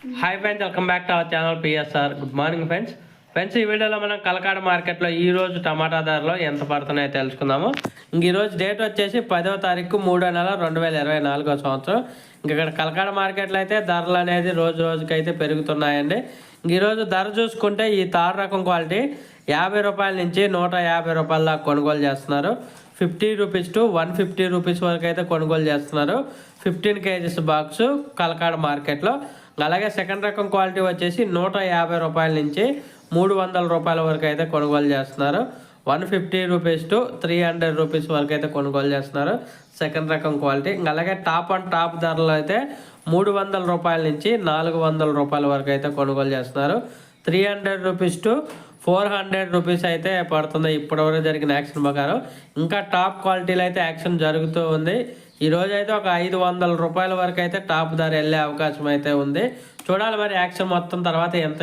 Hi friends welcome back to our channel PSR good morning friends friends ఈ వీడియోలో మనం కలకాడ మార్కెట్లో ఈ రోజు టమాటా ధరలు ఎంత పడుతున్నాయో తెలుసుకుందాము. ఇంక డేట్ వచ్చేసి పదో తారీఖు మూడో నెల రెండు వేల ఇరవై నాలుగో సంవత్సరం. ఇంక ఇక్కడ కలకాడ మార్కెట్లో అయితే ధరలు అనేది రోజు రోజుకైతే పెరుగుతున్నాయండి. ఇంక ఈరోజు ధర చూసుకుంటే ఈ తారు రకం క్వాలిటీ యాభై రూపాయల నుంచి నూట యాభై రూపాయల దాకా కొనుగోలు చేస్తున్నారు. Fifty rupees to one fifty rupees వరకు అయితే కొనుగోలు చేస్తున్నారు. ఫిఫ్టీన్ కేజీస్ బాక్స్ కలకాడ మార్కెట్లో. అలాగే సెకండ్ రకం క్వాలిటీ వచ్చేసి నూట యాభై రూపాయల నుంచి మూడు వందల రూపాయల వరకు అయితే కొనుగోలు చేస్తున్నారు. One fifty rupees to three hundred rupees వరకు అయితే కొనుగోలు చేస్తున్నారు. సెకండ్ రకం క్వాలిటీ. ఇంకా అలాగే టాప్ అండ్ టాప్ ధరలు అయితే మూడు వందల రూపాయల నుంచి నాలుగు వందల రూపాయల వరకు అయితే కొనుగోలు చేస్తున్నారు. Three hundred rupees to four hundred rupees అయితే పడుతుంది. ఇప్పటివరకు జరిగిన యాక్షన్ ప్రకారం ఇంకా టాప్ క్వాలిటీలో అయితే యాక్షన్ జరుగుతూ ఉంది. ఈ అయితే ఒక ఐదు వందల రూపాయల వరకు అయితే టాప్ ధర వెళ్ళే అవకాశం అయితే ఉంది. చూడాలి మరి యాక్షన్ మొత్తం తర్వాత ఎంత